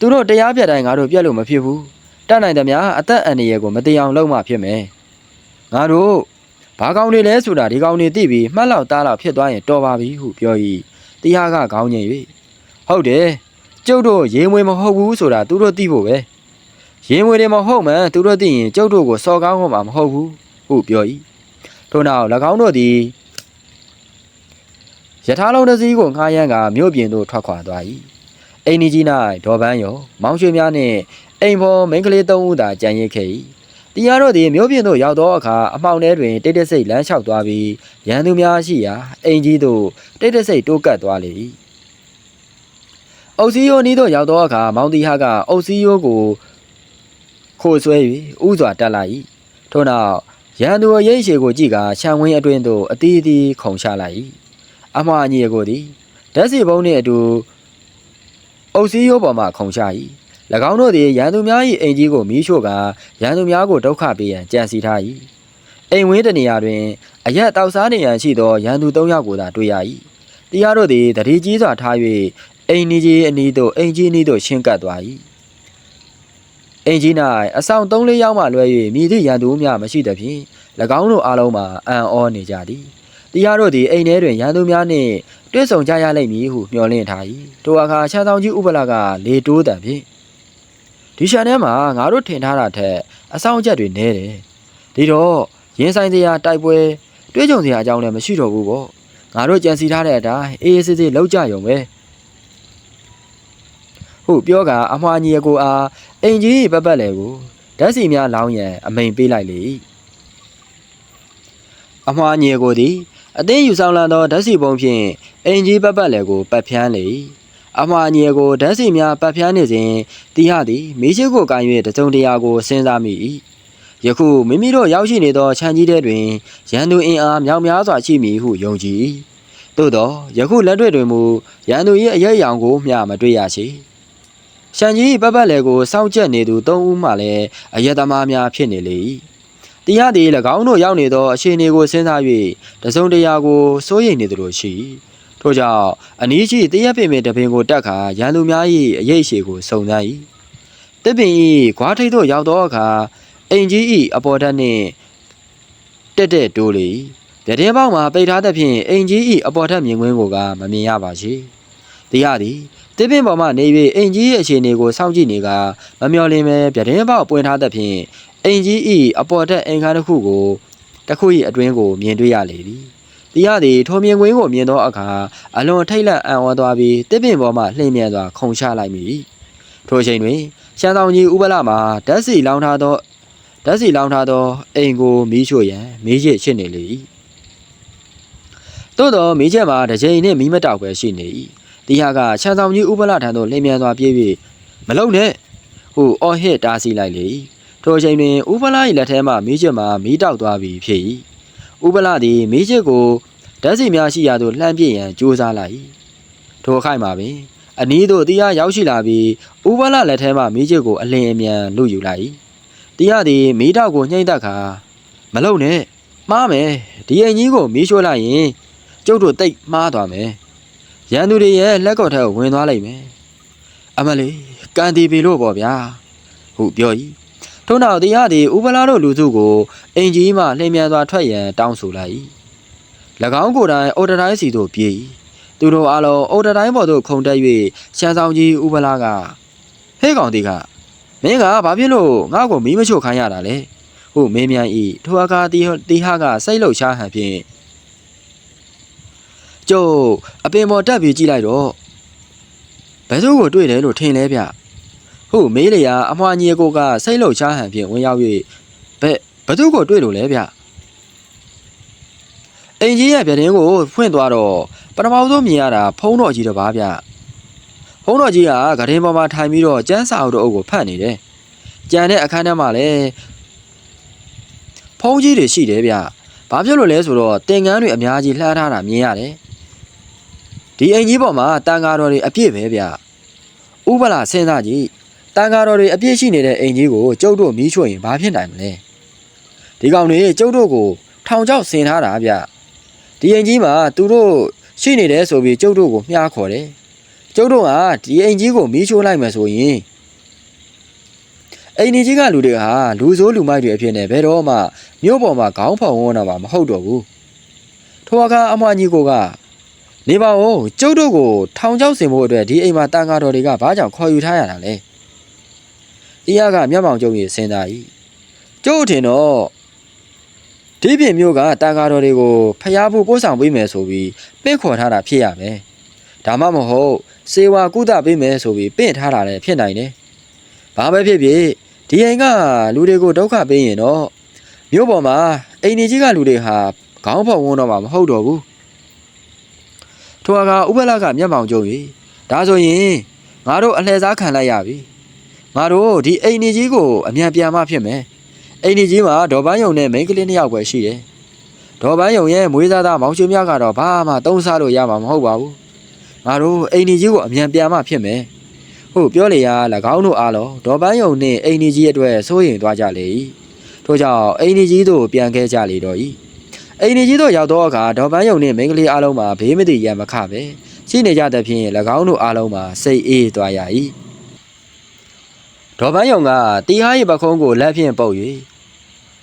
S1: သူတို့တရားပြတ်တိုင်းငါတို့ပြတ်လို့မဖြစ်ဘူးတတ်နိုင်သမျှအသက်အန္တရာယ်ကိုမတိအောင်လုပ်မှဖြစ်မယ်ငါတို့ဘာကောင်တွေလဲဆိုတာဒီကောင်တွေသိပြီးမှတ်လောက်သားလောက်ဖြစ်သွားရင်တော်ပါပြီဟုပြော၏တရားကခေါင်းငိမ်၍ဟုတ်တယ်ကျုပ်တို့ရေမွေမဟုတ်ဘူးဆိုတာသူတို့သိဖို့ပဲရေမွေတွေမဟုတ်မှန်သူတို့သိရင်ကျုပ်တို့ကိုစော်ကားဖို့မှမဟုတ်ဘူးဟုပြော၏ထို့နောက်၎င်းတို့သည်ယထာလုံးတစ်စီးကိုငှားရမ်းကမြို့ပြင်သို့ထွက်ခွာသွား၏ အိမ်နီကြီး၌ဒေါ်ပန်းရောမောင်ရွှေများနှင့်အိမ်ဖော်မိန်းကလေးသုံးဦးသာကြံရစ်ခဲ့၏တရားတို့သည်မြို့ပြင်သို့ရောက်သောအခါအမှောင်ထဲတွင်တိတ်တဆိတ်လမ်းလျှောက်သွားပြီးရန်သူများရှိရာအိမ်ကြီးသို့တိတ်တဆိတ်တိုးကပ်သွားလေ၏အုပ်စီယိုနီးသို့ရောက်သောအခါမောင်တီဟာကအုပ်စီယိုကိုခိုဆွဲ၍ဥစွာတက်လာ၏ထို့နောက်ရန်သူအရေးရှိကိုကြည့်ကခြံဝင်းအတွင်းသို့အတီးအတီးခုန်ချလိုက်၏အမှားအညီကိုသည်ဓာတ်စီဘုံနှင့်အတူ အုပ်စီယိုပေါ်မှခုန်ချ၏၎င်းတို့သည်ရန်သူများ၏အိမ်ကြီးကိုမီးရှို့ကာရန်သူများကိုဒုက္ခပေးရန်ကြံစီထား၏အိမ်ဝင်းတနေရာတွင်အရက်တောက်စားနေရန်ရှိသောရန်သူ၃ယောက်ကိုသာတွေ့ရ၏တရားတို့သည်တတိကြီးစွာထား၍အိမ်နီကြီးအနီးသို့အိမ်ကြီးအနီးသို့ရှင်းကပ်သွား၏အိမ်ကြီး၌အဆောင်၃လေးယောက်မှလွဲ၍မြည်သည့်ရန်သူမျှမရှိသဖြင့်၎င်းတို့အားလုံးမှာအံ့ဩနေကြသည်တရားတို့သည်အိမ်ထဲတွင်ရန်သူများနှင့် တွေ့ဆုံကြရလိမ့်မည်ဟုမျှော်လင့်ထား၏ထိုအခါချမ်းဆောင်ကြီးဥပလာကလေတိုးတံဖြင့်ဒီရှာထဲမှာငါတို့ထင်ထားတာထက်အဆောင်အချက်တွေနည်းတယ်ဒီတော့ရင်ဆိုင်စရာတိုက်ပွဲတွေးကြုံစရာအကြောင်းလည်းမရှိတော့ဘူးပေါ့ငါတို့ကြံစီထားတဲ့အတိုင်းအေးအေးဆေးဆေးလောက်ကြရုံပဲဟုတ်ပြောကအမွှာညီအကိုအားအိမ်ကြီးပက်ပက်လေကိုဓာတ်စီများလောင်းရန်အမိန်ပေးလိုက်လေအမွှာညီအကိုသည် အသိယူဆောင်လာသောဓာတ်စီပုံဖြင့်အိမ်ကြီးပက်ပက်လေကိုပတ်ဖြန်းလေအမွှာညီအကိုဓာတ်စီများပတ်ဖြန်းနေစဉ်တီဟသည်မိရှိကိုကန်၍တစုံတရာကိုစဉ်းစားမိ၏ယခုမိမိတို့ရောက်ရှိနေသောခြံကြီးထဲတွင်ရန်သူအင်အားမြောက်များစွာရှိမည်ဟုယုံကြည်၏သို့သောယခုလက်တွေ့တွင်မူရန်သူ၏အရေးအယောင်ကိုမျှမတွေ့ရချေရှန်ကြီးပတ်ပတ်လေကိုစောင့်ကြက်နေသူ၃ဦးမှလည်းအယက်သမားများဖြစ်နေလေ၏ တရားသည်၎င်းတို့ရောက်နေသောအခြေအနေကိုစဉ်းစား၍တစုံတရာကိုစိုးရိမ်နေသလိုရှိထို့ကြောင့်အနီးရှိတရက်ပင်ပင်တပင်ကိုတက်ခါရန်သူများ၏အရေးအရှိကိုစုံစမ်း၏တစ်ပင်၏ခွားထိပ်သို့ရောက်သောအခါအိမ်ကြီး၏အပေါ်ဓာတ်နှင့်တက်တက်တိုးလေ၏ပြတင်းပေါက်မှာပိတ်ထားသဖြင့်အိမ်ကြီး၏အပေါ်ထက်မြင်ကွင်းကိုကမမြင်ရပါရှိ။တရားသည်တစ်ပင်ပေါ်မှနေ၍အိမ်ကြီး၏အခြေအနေကိုစောင့်ကြည့်နေကမမျော်လင့်ပဲပြတင်းပေါက်ပွင့်ထားသဖြင့် အိမ်ကြီး၏အပေါ်ထက်အိမ်ခါတစ်ခုကိုတစ်ခု၏အတွင်းကိုမြင်တွေ့ရလေသည်။တရားသည်ထိုမြင်ကွင်းကိုမြင်သောအခါအလွန်ထိတ်လန့်အံ့ဩသွားပြီးတစ်ပင်ပေါ်မှလှည့်မြန်စွာခုန်ချလိုက်မိ။ထိုအချိန်တွင်ရှမ်းဆောင်ကြီးဥပလာမှာဓာတ်စီလောင်းထားသောဓာတ်စီလောင်းထားသောအိမ်ကိုမီးရှို့ရန်မီးရစ်ရှိနေလေ၏သို့သောမီးချက်မှာတစ်ချိန်နှင့်မီးမတောက်ပဲရှိနေ၏တရားကချမ်းဆောင်ကြီးဥပလာထံသို့လင်းမြန်စွာပြေး၍မလုံနဲ့ဟုအော်ဟစ်တားဆီးလိုက်လေ၏ ထိုအချိန်တွင်ဥပလာ၏လက်ထဲမှမီးချက်မှာမီးတောက်သွားပြီဖြစ်၏ဥပလာသည်မီးချက်ကိုဓာတ်စီများရှိရာသို့လှမ်းပစ်ရန်ကြိုးစားလိုက်၏ထိုအခိုက်မှာပင်အနီးသို့တရားရောက်ရှိလာပြီးဥပလာလက်ထဲမှမီးချက်ကိုအလင်းအမြန်လူယူလိုက်၏တရားသည်မီးတောက်ကိုညှိမ့်သက်ခါမလုံနဲ့မှားမယ်ဒီအိမ်ကြီးကိုမီးရှို့လိုက်ရင်ကျုပ်တို့တိတ်မှားသွားမယ်ရန်သူတွေရဲ့လက်ကော့ထက်ကိုဝင်သွားလိမ့်မယ်အမလေးကန်တီပီလို့ပေါ့ဗျာဟုပြော၏ ထို့နောက်တရားသည်ဥပလာတို့လူစုကိုအိမ်ကြီးမှလှည့်မြန်စွာထွက်ရန်တောင်းဆိုလိုက်၏၎င်းကိုယ်တိုင်အော်ဒတိုင်းစီသို့ပြေး၏သူတို့အားလုံးအော်ဒတိုင်းပေါ်သို့ခုန်တက်၍ရှမ်းဆောင်ကြီးဥပလာကဟဲ့ကောင်တီကမင်းကဘာဖြစ်လို့ငါ့ကိုမီးမချို့ခိုင်းရတာလဲဟုမေးမြန်း၏ထိုအခါတီတီဟကစိတ်လှုပ်ရှားဟန်ဖြင့်ကျုပ်အပင်ပေါ်တက်ပြီးကြည့်လိုက်တော့ဘယ်သူ့ကိုတွေ့တယ်လို့ထင်လဲဗျ ဟုတ်မေးလေရာအမွှာညီအကိုကစိတ်လှုပ်ရှားဟန်ဖြင့်ဝင်ရောက်၍ဘယ်ဘယ်သူ့ကိုတွေ့လို့လဲဗျအင်ကြီးရဲ့ပြတင်းကိုဖွင့်သွားတော့ပထမဆုံးမြင်ရတာဖုံးတော်ကြီးတစ်ပါးဗျဖုံးတော်ကြီးကဂရင်ပေါ်မှာထိုင်ပြီးတော့ကျန်းစာအုပ်တို့အုပ်ကိုဖတ်နေတယ်ကြံတဲ့အခန်းထဲမှာလည်းဖုံးကြီးတွေရှိတယ်ဗျဘာဖြစ်လို့လဲဆိုတော့တင်ကန်းတွေအများကြီးလှမ်းထားတာမြင်ရတယ်ဒီအိမ်ကြီးပေါ်မှာတန်ဃာတော်တွေအပြည့်ပဲဗျဥပလာစဉ်းစားကြည့် တန်ဃာတော်တွေအပြည့်ရှိနေတဲ့အိမ်ကြီးကိုကျုပ်တို့မီးချို့ရင်ဘာဖြစ်နိုင်မလဲဒီကောင်တွေကျုပ်တို့ကိုထောင်ချောက်ဆင်ထားတာဗျဒီအိမ်ကြီးမှာသူတို့ရှိနေတယ်ဆိုပြီးကျုပ်တို့ကိုမြှားခေါ်တယ်ကျုပ်တို့ကဒီအိမ်ကြီးကိုမီးချို့လိုက်မယ်ဆိုရင်အိမ်နေကြီးကလူတွေဟာလူဆိုးလူမိုက်တွေအဖြစ်နဲ့ဘယ်တော့မှမြို့ပေါ်မှာခေါင်းဖောက်ဝန်းတော့မှာမဟုတ်တော့ဘူးထိုအခါအမွှာညီကိုကနေပါဦးကျုပ်တို့ကိုထောင်ချောက်စင်ဖို့အတွက်ဒီအိမ်မှာတန်ဃာတော်တွေကဘာကြောင့်ခေါ်ယူထားရတာလဲ တရားကမျက်မှောင်ကျုံကြီးစဉ်းစား၏ကျုပ်ထင်တော့ဒီပြင်မျိုးကတန်ဃာတော်တွေကိုဖျားဖို့ပို့ဆောင်ပေးမယ်ဆိုပြီးပင့်ခေါ်ထားတာဖြစ်ရမယ်ဒါမှမဟုတ်စေဝါကုသပေးမယ်ဆိုပြီးပင့်ထားတာလည်းဖြစ်နိုင်တယ်ဘာပဲဖြစ်ဖြစ်ဒီအိမ်ကလူတွေကိုဒုက္ခပေးရင်တော့မြို့ပေါ်မှာအိမ်နေကြီးကလူတွေဟာခေါင်းဖောက်ဝန်းတော့မှာမဟုတ်တော့ဘူးထိုအခါဥပလကမျက်မှောင်ကျုံ၍ဒါဆိုရင်ငါတို့အလှည့်စားခံလိုက်ရပြီ ငါတို့ဒီအိမ်နေကြီးကိုအမြန်ပြန်မှဖြစ်မယ်အိမ်နေကြီးမှာဒေါ်ပန်းယုံနဲ့မိန်းကလေးနှစ်ယောက်ပဲရှိတယ်ဒေါ်ပန်းယုံရဲ့မွေးစားသားမောင်ရွှေမြတ်ကတော့ဘာမှသုံးစားလို့ရမှာမဟုတ်ပါဘူးငါတို့အိမ်နေကြီးကိုအမြန်ပြန်မှဖြစ်မယ်ဟုတ်ပြောလေရ၎င်းတို့အားလုံးဒေါ်ပန်းယုံနှင့်အိမ်နေကြီးအတွက်စိုးရိမ်သွားကြလေ၏ထို့ကြောင့်အိမ်နေကြီးတို့ပြန်ခဲ့ကြလေတော့၏အိမ်နေကြီးတို့ရောက်တော့အခါဒေါ်ပန်းယုံနှင့်မိန်းကလေးအားလုံးမှာဘေးမသိရန်မခပဲရှိနေကြသဖြင့်၎င်းတို့အားလုံးမှာစိတ်အေးသွားရ၏ ဒေါ်ပန်းယုံကတီဟာရဲ့ပခုံးကိုလက်ဖြင့်ပုတ်၍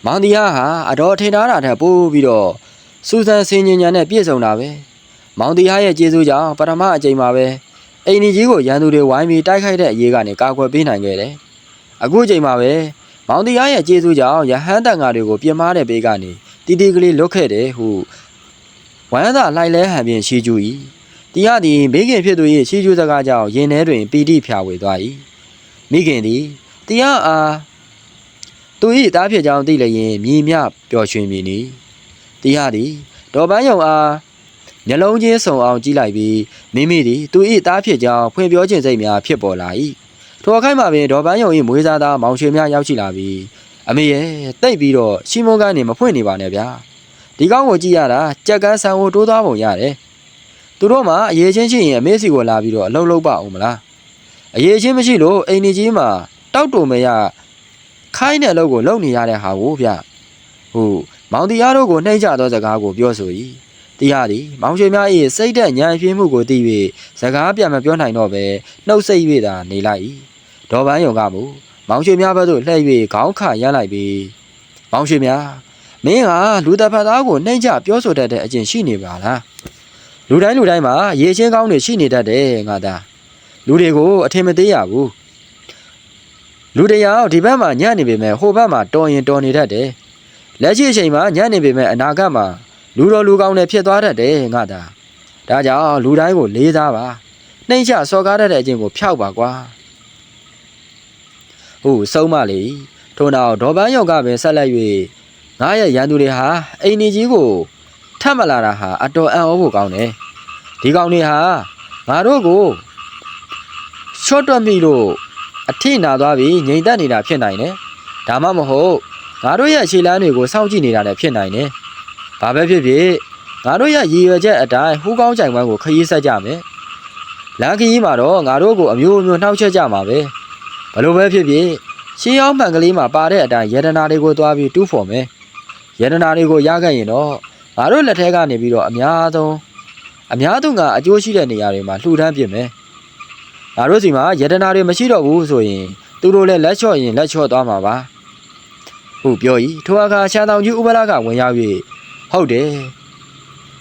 S1: မောင်တီဟာဟာအတော်ထင်ထားတာထက်ပိုပြီးတော့စူဇန်စင်ညင်ညာနဲ့ပြည့်စုံတာပဲမောင်တီဟာရဲ့ကျေးဇူးကြောင့်ပထမအကြိမ်မှာပဲအိမ်ကြီးကိုရန်သူတွေဝိုင်းပြီးတိုက်ခိုက်တဲ့အရေးကနေကာကွယ်ပေးနိုင်ခဲ့တယ်အခုအချိန်မှာပဲမောင်တီဟာရဲ့ကျေးဇူးကြောင့်ရဟန်းတန်ဃာတွေကိုပြင်းမာတဲ့ဘေးကနေတီတီကလေးလွတ်ခဲ့တယ်ဟုဝမ်းသာလှိုက်လဲဟန်ဖြင့်ရှိကျူ၏တီဟာသည်မိခင်ဖြစ်သူ၏ရှိကျူစကားကြောင့်ရင်ထဲတွင်ပီတိဖြာဝေသွား၏ မိခင်သည်တီဟာအားသူ၏သားဖြစ်ကြောင်းသိလျင်မြည်မြပျော်ရွှင်မည်နီတီဟာသည်ဒေါ်ပန်းယုံအားမျက်လုံးချင်းစုံအောင်ကြည့်လိုက်ပြီးမိမိသည်သူ၏သားဖြစ်ကြောင်းဖွင့်ပြောခြင်းစိတ်များဖြစ်ပေါ်လာ၏ထိုအခိုက်မှာပင်ဒေါ်ပန်းယုံ၏မွေးစားသားမောင်ရွှေများရောက်ရှိလာပြီးအမေရဲ့တိတ်ပြီးတော့ရှီမုန်းကန်းနေမဖွင့်နေပါနဲ့ဗျာဒီကောင်းကိုကြည့်ရတာကြက်ကန်းဆန်ကိုတိုးသွားပုံရတယ်သူတို့မှအရေးချင်းရှိရင်အမေစီကိုလာပြီးတော့အလုံးလုံးပအောင်မလား အရေးချင်းမရှိလို့အိမ်နေကြီးမှာတောက်တုံမရခိုင်းတဲ့အလုပ်ကိုလုပ်နေရတဲ့ဟာကိုဗျဟုတ်မောင်တရားတို့ကိုနှိမ့်ကြသောစကားကိုပြောဆို၏တရားသည်မောင်ရွှေများ၏စိတ်သက်ညံပြင်းမှုကိုသိ၍စကားပြန်မပြောနိုင်တော့ဘဲနှုတ်ဆက်၍သာနေလိုက်၏ဒေါ်ပန်းယုံကမူမောင်ရွှေများဘက်သို့လှည့်၍ခေါင်းခရမ်းလိုက်ပြီးမောင်ရွှေများမင်းဟာလူတဖက်သားကိုနှိမ့်ကြပြောဆိုတတ်တဲ့အကျင့်ရှိနေပါလားလူတိုင်းလူတိုင်းမှာရေချင်းကောင်းတွေရှိနေတတ်တယ်ငါသား လူတွေကိုအထင်မသေးရဘူးလူတယောက်ဒီဘက်မှာညံ့နေပေမဲ့ဟိုဘက်မှာတော်ရင်တော်နေတတ်တယ်လက်ရှိအချိန်မှာညံ့နေပေမဲ့အနာဂတ်မှာလူတော်လူကောင်းတွေဖြစ်သွားတတ်တယ်ငါသားဒါကြောင့်လူတိုင်းကိုလေးစားပါနှိမ့်ချစော်ကားတတ်တဲ့အကျင့်ကိုဖျောက်ပါကွာဟုတ်ဆုံးမလေထို့နောက်ဒေါ်ပန်းယောက်ကပင်ဆက်လက်၍ငါရဲ့ရန်သူတွေဟာအိမ်နေကြီးကိုထပ်မလာတာဟာအတော်အံ့ဩဖို့ကောင်းတယ်ဒီကောင်တွေဟာငါတို့ကို ချော့တွက်မိလို့အထိနာသွားပြီးငြိမ်သက်နေတာဖြစ်နိုင်တယ်ဒါမှမဟုတ်ငါတို့ရဲ့ခြေလမ်းတွေကိုစောင့်ကြည့်နေတာလည်းဖြစ်နိုင်တယ်ဘာပဲဖြစ်ဖြစ်ငါတို့ရဲ့ရည်ရွယ်ချက်အတိုင်းဟူးကောင်းကြိုင်ပန်းကိုခရီးဆက်ကြမယ်လမ်းခရီးမှာတော့ငါတို့ကိုအမျိုးမျိုးနှောက်ချက်ကြမှာပဲဘလို့ပဲဖြစ်ဖြစ်ရှင်းအောင်မှန်ကလေးမှာပါတဲ့အတိုင်းယတနာတွေကိုသွားပြီးတူးဖော်မယ်ယတနာတွေကိုရခဲ့ရင်တော့ငါတို့လက်ထဲကနေပြီးတော့အများဆုံးအများသူကအကျိုးရှိတဲ့နေရာတွေမှာလှူဒန်းပြစ်မယ် ငါတို့စီမှာယတနာတွေမရှိတော့ဘူးဆိုရင်သူတို့လည်းလက်ချော့ရင်လက်ချော့သွားမှာပါဟုတ်ပြောဤထိုအခါချမ်းတောင်ကြီးဥပလာကဝင်ရောက်၍ဟုတ်တယ်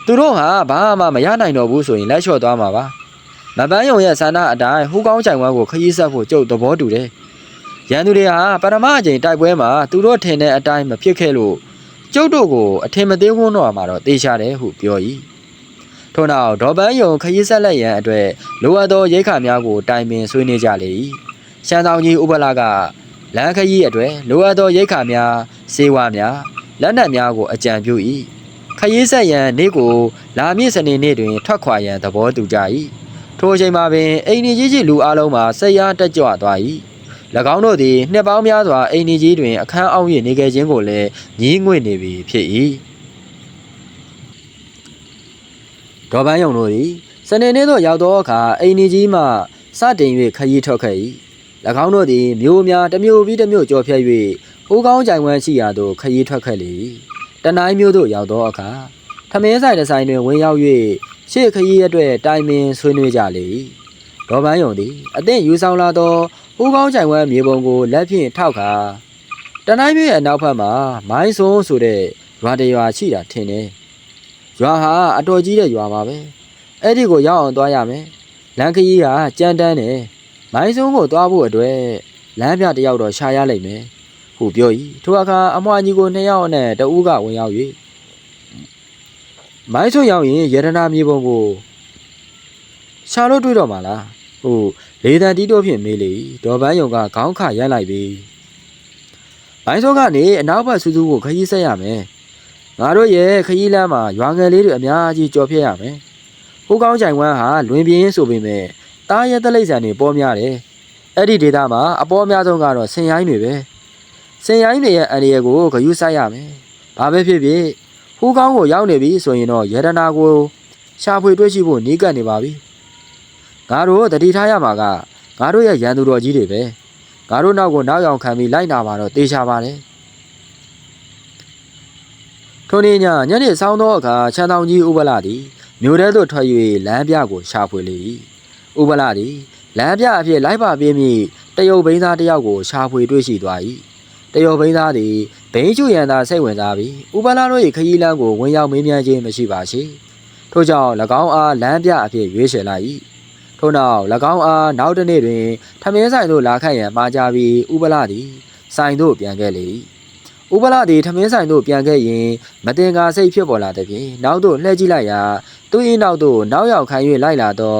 S1: သူတို့ဟာဘာမှမရနိုင်တော့ဘူးဆိုရင်လက်ချော့သွားမှာပါမပန်းယုံရဲ့ဆန္ဒအတိုင်းဟူးကောင်းကြိုင်ဝမ်းကိုခရီးဆက်ဖို့ကြုတ်သဘောတူတယ်ရန်သူတွေဟာပထမအကြိမ်တိုက်ပွဲမှာသူတို့ထင်တဲ့အတိုင်းမဖြစ်ခဲ့လို့ကျုပ်တို့ကိုအထင်မသေးဝန်းတော့မှာတော့တေချာတယ်ဟုပြော၏ ထို့နောက်ဒေါ်ပန်းယုံခရီးဆက်လက်ရန်အတွက်လိုအပ်သောရိတ်ခါများကိုတိုင်ပင်ဆွေးနွေးကြလေ၏ရှမ်းတောင်ကြီးဥပလာကလမ်းခရီးအတွက်လိုအပ်သောရိတ်ခါများစေဝါများလက်နက်များကိုအကြံပြု၏ခရီးဆက်ရန်နေ့ကိုလာမည့်စနေနေ့တွင်ထွက်ခွာရန်သဘောတူကြ၏ထိုအချိန်မှာပင်အိမ်ကြီးကြီးလူအလုံးမှာဆက်ရတက်ကြွသွား၏၎င်းတို့သည်နှစ်ပေါင်းများစွာအိမ်ကြီးတွင်အခန်းအောက်၍နေခဲ့ခြင်းကိုလည်းညှင်းငွေ့နေပြီဖြစ်၏ ဒေါ်ပန်းယုံတို့သည်စနေနေ့သို့ရောက်သောအခါအိမ်ကြီးမှစတင်၍ခရီးထွက်ခဲ့၏၎င်းတို့သည်မျိုးများတစ်မျိုးပြီးတစ်မျိုးကြော်ဖြတ်၍ဟိုးကောင်းကြိုင်ဝမ်းရှိရာသို့ခရီးထွက်ခဲ့လေ၏တနိုင်းမျိုးသို့ရောက်သောအခါထမင်းဆိုင်တစ်ဆိုင်တွင်ဝင်ရောက်၍ရှေ့ခရီးအတွက်တိုင်ပင်ဆွေးနွေးကြလေ၏ဒေါ်ပန်းယုံသည်အသင့်ယူဆောင်လာသောဟိုးကောင်းကြိုင်ဝမ်းမြေပုံကိုလက်ဖြင့်ထောက်ခါတနိုင်းမြို့ရဲ့အနောက်ဘက်မှာမိုင်းစုံဆိုတဲ့ရွာတစ်ရွာရှိတာထင်တယ် ရွာဟာအတော်ကြီးတဲ့ရွာပါပဲအဲ့ဒီကိုရောက်အောင်သွားရမယ်လမ်းခရီးကကြမ်းတမ်းတယ်မိုင်းစုံကိုသွားဖို့အတွက်လမ်းပြတစ်ယောက်တော့ရှာရလိမ့်မယ်ဟူပြော၏ထိုအခါအမွှာကြီးကိုနှစ်ယောက်နဲ့တဦးကဝင်ရောက်၍မိုင်းစုံရောက်ရင်ရတနာမြေပုံကိုရှာလို့တွေ့တော့မှာလားဟိုလေတံတီးတို့ဖြင့်မေးလေ၏ဒေါ်ပန်းယုံကခေါင်းခရက်လိုက်ပြီဘိုင်းစောကနေအနောက်ဘက်စူးစူးကိုခရီးဆက်ရမယ် ငါတို့ရဲ့ခရီးလမ်းမှာရွာငယ်လေးတွေအများကြီးကြော်ဖြတ်ရမယ်ဟိုးကောင်းကြိုင်ဝမ်းဟာလွင်ပြင်းဆိုပေမဲ့တားရဲတလိပ်ဆန်တွေပေါ်များတယ်အဲ့ဒီဒေသမှာအပေါ်အများဆုံးကတော့ဆင်ရိုင်းတွေပဲဆင်ရိုင်းတွေရဲ့အန္တရာယ်ကိုဂရုစိုက်ရမယ်ဘာပဲဖြစ်ဖြစ်ဟိုးကောင်းကိုရောက်နေပြီဆိုရင်တော့ရတနာကိုရှာဖွေတွေ့ရှိဖို့နီးကပ်နေပါပြီငါတို့တတိထားရမှာကငါတို့ရဲ့ရန်သူတော်ကြီးတွေပဲငါတို့နောက်ကိုနောက်ရောက်ခံပြီးလိုက်နာမှာတော့တေချာပါတယ် ထိုနေ့ညညနေဆောင်းသောအခါချမ်းတောင်ကြီးဥပလာသည်မြို့ထဲသို့ထွက်၍လမ်းပြကိုရှာဖွေလေ၏ဥပလာသည်လမ်းပြအဖြစ်လိုက်ပါပြေးမိတရုတ်ဘိန်းသားတစ်ယောက်ကိုရှာဖွေတွေ့ရှိသွား၏တရုတ်ဘိန်းသားသည်ဘိန်းချူရန်သာစိတ်ဝင်စားပြီးဥပလာတို့၏ခရီးလမ်းကိုဝင်ရောက်မေးမြန်းခြင်းမရှိပါရှိထို့ကြောင့်၎င်းအားလမ်းပြအဖြစ်ရွေးချယ်လိုက်၏ထို့နောက်၎င်းအားနောက်တစ်နေ့တွင်ထမင်းဆိုင်သို့လာခတ်ရန်မှာကြားပြီးဥပလာသည်ဆိုင်သို့ပြန်ခဲ့လေ၏ ဥပလာသည်ထမင်းဆိုင်သို့ပြန်ခဲ့ရင်မတင်ကားစိတ်ဖြစ်ပေါ်လာသည်ဖြင့်နောက်သို့လှည့်ကြည့်လိုက်ရာသူ၏နောက်သို့နောက်ရောက်ခံ၍လိုက်လာသော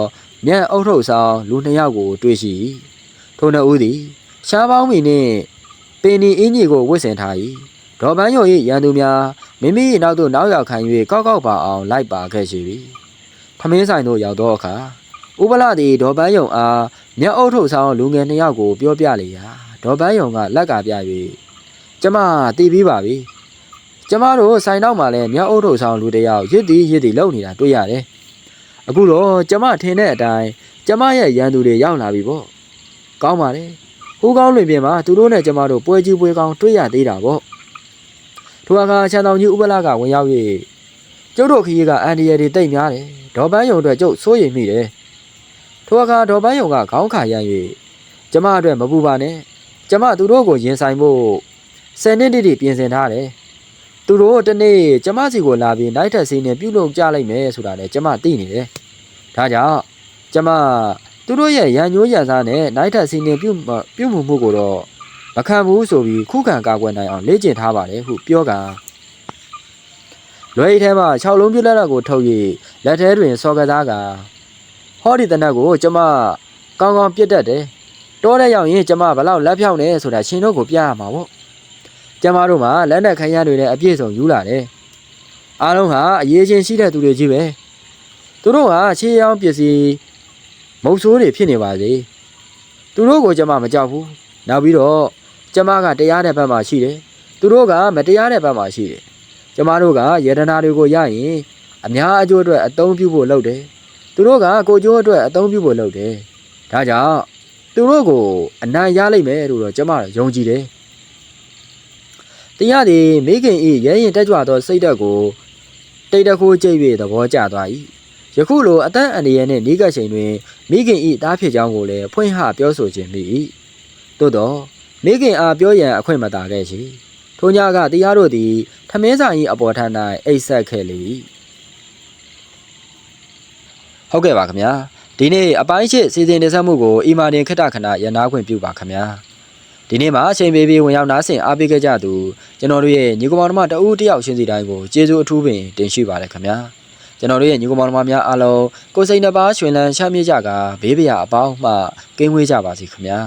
S1: မြတ်အုပ်ထုပ်ဆောင်လူနှစ်ယောက်ကိုတွေ့ရှိ၏ထိုနှစ်ဦးသည်ရှားပေါင်းမီနှင့်ပင်နီအင်းကြီးကိုဝတ်ဆင်ထား၏ဒေါ်ပန်းယုံ၏ရန်သူများမိမိ၏နောက်သို့နောက်ရောက်ခံ၍ကောက်ကောက်ပါအောင်လိုက်ပါခဲ့ရှိပြီထမင်းဆိုင်သို့ရောက်သောအခါဥပလာသည်ဒေါ်ပန်းယုံအားမျက်အုပ်ထုတ်ဆောင်လူငယ်နှစ်ယောက်ကိုပြောပြလေရာဒေါ်ပန်းယုံကလက်ကပြ၍ ကျမတည်ပြီးပါပြီကျမတို့ဆိုင်တော့မှလည်းမျက်အုပ်ထုတ်ဆောင်လူတစ်ယောက်ရစ်သည်ရစ်သည်လုံနေတာတွေ့ရတယ်အခုတော့ကျမထင်တဲ့အတိုင်းကျမရဲ့ရန်သူတွေရောက်လာပြီပေါ့ကောင်းပါလေဟိုးကောင်းလွင်ပြင်မှာသူတို့နဲ့ကျမတို့ပွဲကြီးပွဲကောင်းတွေ့ရသေးတာပေါ့ထိုအခါချန်တော်ကြီးဥပလာကဝင်ရောက်၍ကျုပ်တို့ခရီးကအန်ဒီရယ်တွေတိတ်များတယ်ဒေါ်ပန်းယုံအတွက်ကျုပ်စိုးရိမ်မိတယ်ထိုအခါဒေါ်ပန်းယုံကခေါင်းခါရမ်း၍ကျမအတွက်မပူပါနဲ့ကျမသူတို့ကိုရင်ဆိုင်ဖို့ ဆယ်နှစ်တိတိပြင်ဆင်ထားတယ်သူတို့တနေ့ကျမစီကိုလာပြီးနိုင်ထက်စီးနဲ့ပြုတ်လုံကြလိုက်မယ်ဆိုတာလည်းကျမသိနေတယ်ဒါကြောင့်ကျမသူတို့ရဲ့ရန်ညိုးရန်စားနဲ့နိုင်ထက်စီးနဲ့ပြုတ်မပြုတ်မှုမှုကိုတော့မခံဘူးဆိုပြီးခုခံကာကွယ်နိုင်အောင်လေ့ကျင့်ထားပါတယ်ဟုပြောကလွယ်ရီထဲမှာ6လုံးပြလက်လက်ကိုထုတ်၍လက်ထဲတွင်စော်ကစားကဟောဒီတနက်ကိုကျမကောင်းကောင်းပြစ်တတ်တယ်။တောထဲရောက်ရင်ကျမဘလောက်လက်ဖြောင်းနေဆိုတာရှင်တို့ကိုပြရမှာပေါ့။ ကျမတို့မှာလက်နက်ခိုင်းရတွေနဲ့အပြည့်စုံယူလာတယ်။အားလုံးဟာအရေးချင်းရှိတဲ့သူတွေကြီးပဲ။သူတို့ဟာခြေရောင်းပစ္စည်းမုတ်ဆိုးတွေဖြစ်နေပါစေ။သူတို့ကိုကျမမကြောက်ဘူး။နောက်ပြီးတော့ကျမကတရားတဲ့ဘက်မှာရှိတယ်။သူတို့ကမတရားတဲ့ဘက်မှာရှိတယ်။ကျမတို့ကယေဒနာတွေကိုရရင်အများအကျိုးအတွက်အသုံးပြုဖို့လုပ်တယ်။သူတို့ကကိုကျိုးအတွက်အသုံးပြုဖို့လုပ်တယ်။ဒါကြောင့်သူတို့ကိုအနိုင်ရလိမ့်မယ်လို့တော့ကျွန်မတော့ယုံကြည်တယ်။ တရားသည်မိခင်ဤရဲရင်တက်ကြွသောစိတ်ဓာတ်ကိုတိတ်တခိုးကြိတ်၍သဘောကျသွား၏။ယခုလိုအတန်းအန္တရာယ်နှင့်နီးကပ်ချိန်တွင်မိခင်ဤတားဖြစ်ကြောင်းကိုလည်းဖွင့်ဟပြောဆိုခြင်းမိ၏။သို့သောမိခင်အားပြောရန်အခွင့်မသာခဲ့ရှိ။ထိုညကတရားတို့သည်ထမင်းဆိုင်၏အပေါ်ထ၌အိတ်ဆက်ခဲ့လေ၏။ဟုတ်ကဲ့ပါခင်ဗျာဒီနေ့အပိုင်းရှိစီစဉ်တင်ဆက်မှုကိုအီမာတင်ခက်တခဏရန်နာခွင့်ပြုပါခင်ဗျာ ဒီနေ့မှာအချိန်ပေးပြီးဝင်ရောက်နားဆင်အားပေးခဲ့ကြသူကျွန်တော်တို့ရဲ့ညီကောင်မောင်နှမတအူးတယောက်ချင်းစီတိုင်းကိုကျေးဇူးအထူးပင်တင်ရှိပါတယ်ခင်ဗျာကျွန်တော်တို့ရဲ့ညီကောင်မောင်နှမများအားလုံးကိုယ်စိတ်နှပါရွှင်လန်းချမ်းမြေ့ကြကဘေးပရာအပေါင်းမှကင်းဝေးကြပါစေခင်ဗျာ